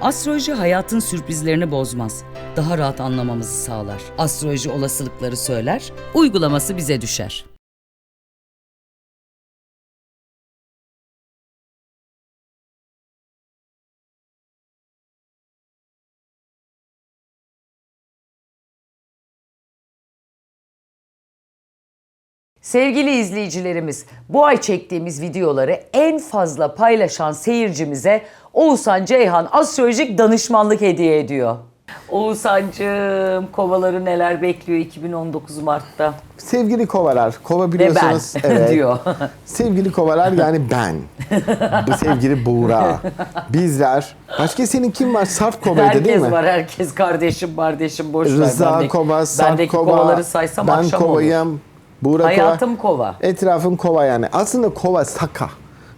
Astroloji hayatın sürprizlerini bozmaz. Daha rahat anlamamızı sağlar. Astroloji olasılıkları söyler, uygulaması bize düşer. Sevgili izleyicilerimiz, bu ay çektiğimiz videoları en fazla paylaşan seyircimize Oğuzhan Ceyhan astrolojik danışmanlık hediye ediyor. Oğuzhan'cığım kovaları neler bekliyor 2019 Mart'ta? Sevgili kovalar, kova Ve biliyorsunuz. ben evet. diyor. Sevgili kovalar yani ben. Bu sevgili Buğra. Bizler. Başka senin kim var? Sarp kovaydı değil herkes mi? var, herkes kardeşim, kardeşim boş ver. Rıza Bendeki- kova, Sarp bendeki kova. kovaları saysam ben akşam olur. kovayım. Buğra Hayatım kova. kova. Etrafım kova yani. Aslında kova saka.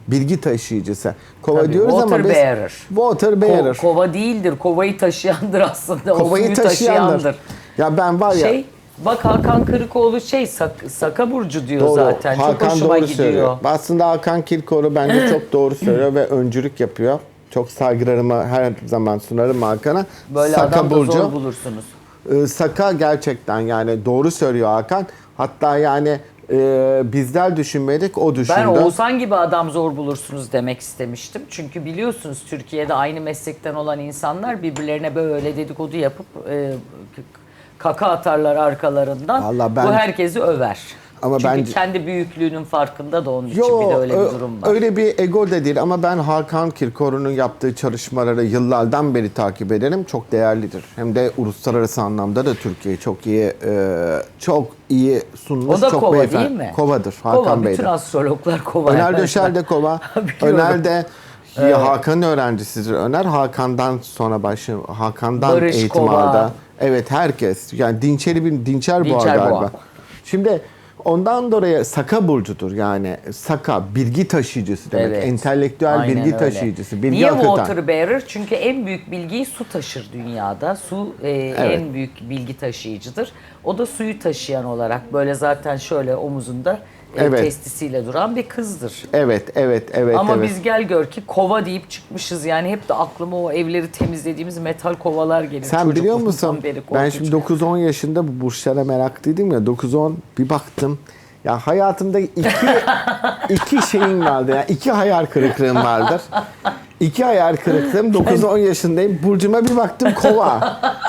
Bilgi taşıyıcısı. Kova Tabii, diyoruz ama water biz... bearer. Water Ko- bearer. kova değildir, kovayı taşıyandır aslında. o Kovayı suyu taşıyandır. taşıyandır. Ya ben var ya... Şey, bak Hakan Kırıkoğlu şey Sak- Saka Burcu diyor Doğru. zaten. Hakan Çok hoşuma doğru gidiyor. söylüyor. Aslında Hakan Kirkoru bence çok doğru söylüyor ve öncülük yapıyor. Çok saygılarımı her zaman sunarım Hakan'a. Böyle Saka adam da Burcu. zor bulursunuz. Ee, Saka gerçekten yani doğru söylüyor Hakan. Hatta yani e, bizler düşünmedik o düşündü. Ben Oğuzhan gibi adam zor bulursunuz demek istemiştim. Çünkü biliyorsunuz Türkiye'de aynı meslekten olan insanlar birbirlerine böyle dedikodu yapıp e, kaka atarlar arkalarından. Vallahi ben- Bu herkesi över. Ama Çünkü bence- kendi büyüklüğünün farkında da onun için Yo, bir de öyle bir durum var. Öyle bir ego da değil ama ben Hakan Kirkoru'nun yaptığı çalışmaları yıllardan beri takip ederim. Çok değerlidir. Hem de uluslararası anlamda da Türkiye'yi çok iyi e, çok iyi sunmuş. O da çok kova beyefendi- değil mi? Kovadır Hakan kova, Bey bütün astrologlar kova. Öner Döşer de kova. Öner de ya Hakan'ın öğrencisidir. Öner Hakan'dan sonra başı Hakan'dan Barış eğitim Kova. aldı. Evet herkes. Yani Dinçer'i bir Dinçer, Boğa Dinçer Boğa. galiba. Şimdi ondan dolayı Saka burcudur yani. Saka bilgi taşıyıcısı demek. Evet. Entelektüel Aynen bilgi öyle. taşıyıcısı. Bilgi Niye akıtan. water bearer? Çünkü en büyük bilgiyi su taşır dünyada. Su e, en büyük bilgi taşıyıcıdır. O da suyu taşıyan olarak böyle zaten şöyle omuzunda Evet. testisiyle duran bir kızdır. Evet, evet, evet. Ama evet. biz gel gör ki kova deyip çıkmışız. Yani hep de aklıma o evleri temizlediğimiz metal kovalar geliyor. Sen biliyor musun? Ben şimdi 9-10 yaşında bu burçlara meraklıydım ya. 9-10 bir baktım. Ya hayatımda iki iki şeyim vardı. Yani iki hayal kırıklığım vardır. İki hayal kırıklığım. 9-10 yaşındayım. Burcuma bir baktım kova.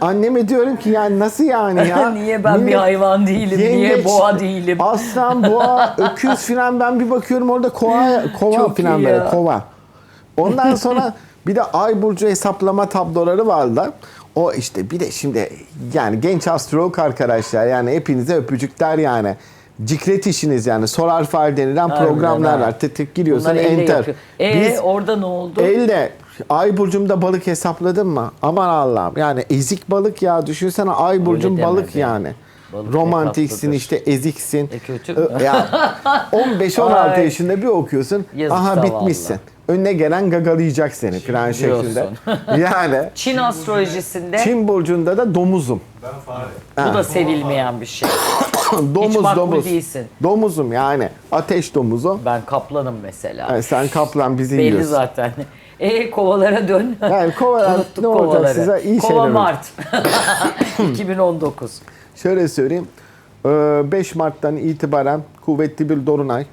Anneme diyorum ki yani nasıl yani ya? Niye ben bir Millet- hayvan değilim? Niye Yengeç, boğa değilim? Aslan, boğa, öküz filan ben bir bakıyorum orada kova, kova Çok filan iyi böyle ya. kova. Ondan sonra bir de ay burcu hesaplama tabloları vardı. O işte bir de şimdi yani genç astrolog arkadaşlar yani hepinize öpücükler yani. Cikret işiniz yani solar file denilen Harbiden programlar ha. var. Tık tık giriyorsun Bunlar elle enter. yapıyor. E Biz orada ne oldu? elde ay burcumda balık hesapladın mı? Aman Allah'ım yani ezik balık ya düşünsene ay burcum balık yani. Balık Romantiksin işte eziksin. E kötü Ö- mü? Ya 15-16 Ay. yaşında bir okuyorsun. Yazık aha da bitmişsin. Önüne gelen gagalayacak seni falan şeklinde. Yani Çin astrolojisinde Çin burcunda da domuzum. bu da sevilmeyen bir şey. Domuz makbul domuz. değilsin. Domuzum yani. Ateş domuzu. Ben kaplanım mesela. Yani sen kaplan bizi Belli yiyorsun. zaten. E kovalara dön. Yani kovalar Unuttuk ne olacak kovaları. size? İyi Kova şeyler. Mart. 2019. Şöyle söyleyeyim. Ee, 5 Mart'tan itibaren kuvvetli bir dolunay.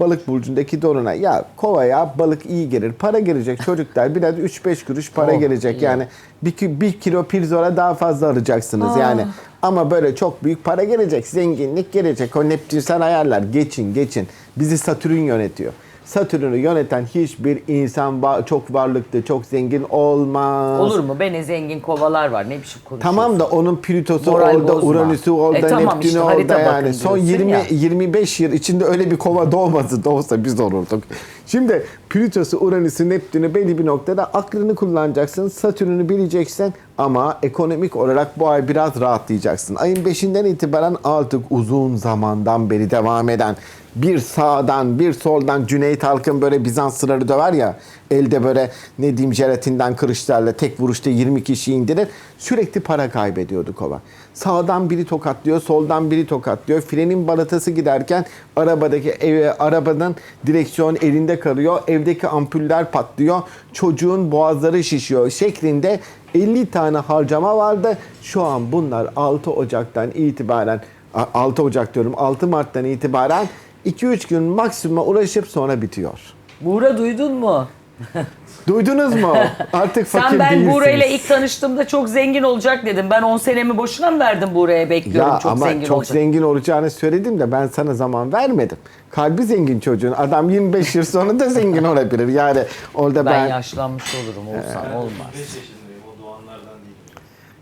Balık burcundaki dolunay. Ya kovaya balık iyi gelir. Para gelecek çocuklar. Biraz 3-5 kuruş para Oh, gelecek. iyi. Yani bir, ki- bir kilo pirzora daha fazla alacaksınız yani. Ama böyle çok büyük para gelecek. Zenginlik gelecek. O Neptünsel ayarlar. Geçin geçin. Bizi Satürn yönetiyor. Satürn'ü yöneten hiçbir insan va- çok varlıklı, çok zengin olmaz. Olur mu? Beni zengin kovalar var. Ne biçim konuşuyorsun? Tamam da onun Plüto'su Moral orada, bozma. Uranüs'ü orada, E tamam Neptün'ü işte, orada harita yani. bakın Son diyorsun 20 ya. 25 yıl içinde öyle bir kova doğmadı. Doğsa biz olurduk. Şimdi Plüto'su, Uranüs'ü, Neptün'ü belli bir noktada aklını kullanacaksın. Satürn'ü bileceksin ama ekonomik olarak bu ay biraz rahatlayacaksın. Ayın 5'inden itibaren artık uzun zamandan beri devam eden bir sağdan bir soldan Cüneyt Halkın böyle Bizans sırarı döver ya elde böyle ne diyeyim jelatinden kırışlarla tek vuruşta 20 kişi indirir. Sürekli para kaybediyordu kova. Sağdan biri tokatlıyor, soldan biri tokatlıyor. Frenin balatası giderken arabadaki ev, arabanın direksiyon elinde yakalıyor, evdeki ampuller patlıyor, çocuğun boğazları şişiyor şeklinde 50 tane harcama vardı. Şu an bunlar 6 Ocak'tan itibaren, a- 6 Ocak diyorum 6 Mart'tan itibaren 2-3 gün maksimuma uğraşıp sonra bitiyor. Buğra duydun mu? Duydunuz mu? Artık fakir Sen ben değilsiniz. Buğra ile ilk tanıştığımda çok zengin olacak dedim. Ben 10 senemi boşuna mı verdim Buğra'ya bekliyorum Ya çok ama zengin çok olacak. zengin olacağını söyledim de ben sana zaman vermedim. Kalbi zengin çocuğun. Adam 25 yıl sonra da zengin olabilir. Yani orada ben, ben, yaşlanmış olurum olsam olmaz. 5 yaşındayım o doğanlardan değilim.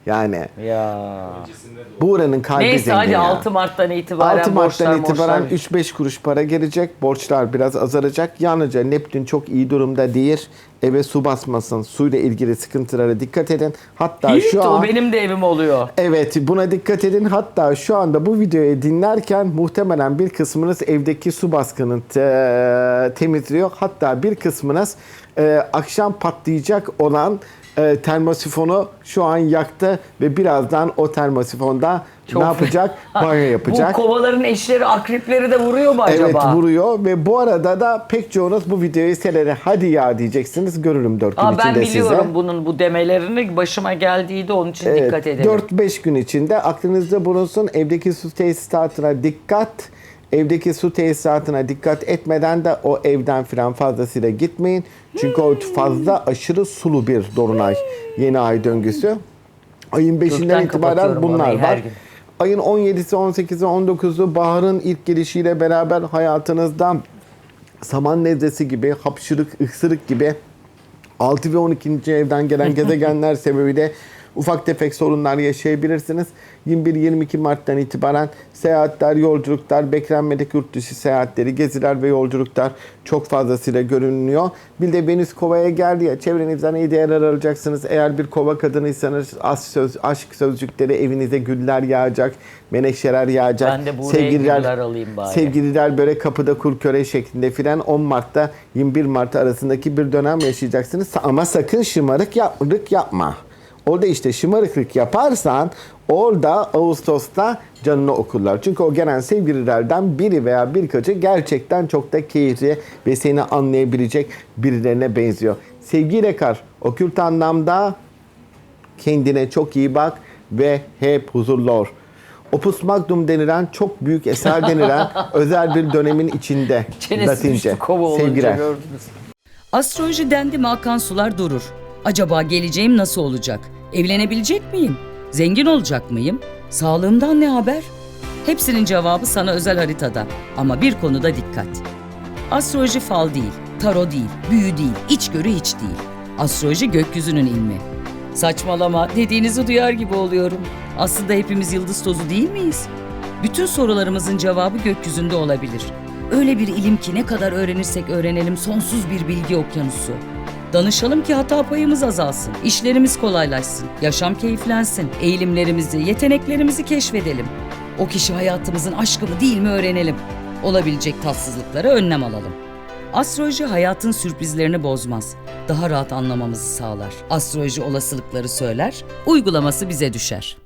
Yani Ya. Buğra'nın kalbi Neyse zengin hadi ya. 6 Mart'tan itibaren 6 borçlar Mart'tan itibaren morçlar- 3-5 kuruş para gelecek. Borçlar biraz azalacak. Yalnızca Neptün çok iyi durumda değil. Eve su basmasın. Suyla ilgili sıkıntılara dikkat edin. Hatta Hiç, şu an o benim de evim oluyor. Evet buna dikkat edin. Hatta şu anda bu videoyu dinlerken muhtemelen bir kısmınız evdeki su baskını te- temizliyor. Hatta bir kısmınız e, akşam patlayacak olan e, termosifonu şu an yaktı ve birazdan o termosifonda Çok- ne yapacak? Banyo yapacak. Bu kovaların eşleri, akrepleri de vuruyor mu Evet acaba? vuruyor ve bu arada da pek çoğunuz bu videoyu seyrederek hadi ya diyeceksiniz. Görürüm 4 gün Aa, ben içinde biliyorum size. bunun bu demelerini başıma geldiydi onun için Evet, dikkat edelim. 4-5 gün içinde aklınızda bulunsun. Evdeki su tesisatına dikkat. Evdeki su tesisatına dikkat etmeden de o evden filan fazlasıyla gitmeyin. Çünkü o fazla aşırı sulu bir dolunay yeni ay döngüsü. Ayın 5'inden Gökten itibaren bunlar var. gün. Ayın 17'si, 18'i, 19'u baharın ilk gelişiyle beraber hayatınızda saman nezlesi gibi, hapşırık, ıksırık gibi 6 ve 12. evden gelen gezegenler sebebiyle ufak tefek sorunlar yaşayabilirsiniz. 21-22 Mart'tan itibaren seyahatler, yolculuklar, beklenmedik yurt dışı seyahatleri, geziler ve yolculuklar çok fazlasıyla görünüyor. Bir de Venüs Kova'ya geldi ya çevrenizden iyi değerler alacaksınız. Eğer bir kova kadınıysanız aşk, söz, aşk sözcükleri evinize güller yağacak, menekşeler yağacak. Ben de buraya güller alayım bari. Sevgililer böyle kapıda kur köre şeklinde filan 10 Mart'ta 21 Mart arasındaki bir dönem yaşayacaksınız. Ama sakın şımarık yapmadık yapma. Orada işte şımarıklık yaparsan orada Ağustos'ta canını okurlar. Çünkü o gelen sevgililerden biri veya birkaçı gerçekten çok da keyifli ve seni anlayabilecek birilerine benziyor. Sevgiyle kar. Okült anlamda kendine çok iyi bak ve hep huzurlu ol. Opus Magnum denilen çok büyük eser denilen özel bir dönemin içinde Çenesi Latince. düştü kova olunca Sevgiler. Astroloji dendi mi akan sular durur. Acaba geleceğim nasıl olacak? Evlenebilecek miyim? Zengin olacak mıyım? Sağlığımdan ne haber? Hepsinin cevabı sana özel haritada. Ama bir konuda dikkat. Astroloji fal değil, taro değil, büyü değil, içgörü hiç değil. Astroloji gökyüzünün ilmi. Saçmalama, dediğinizi duyar gibi oluyorum. Aslında hepimiz yıldız tozu değil miyiz? Bütün sorularımızın cevabı gökyüzünde olabilir. Öyle bir ilim ki ne kadar öğrenirsek öğrenelim sonsuz bir bilgi okyanusu. Danışalım ki hata payımız azalsın, işlerimiz kolaylaşsın, yaşam keyiflensin, eğilimlerimizi, yeteneklerimizi keşfedelim. O kişi hayatımızın aşkı mı değil mi öğrenelim. Olabilecek tatsızlıklara önlem alalım. Astroloji hayatın sürprizlerini bozmaz. Daha rahat anlamamızı sağlar. Astroloji olasılıkları söyler, uygulaması bize düşer.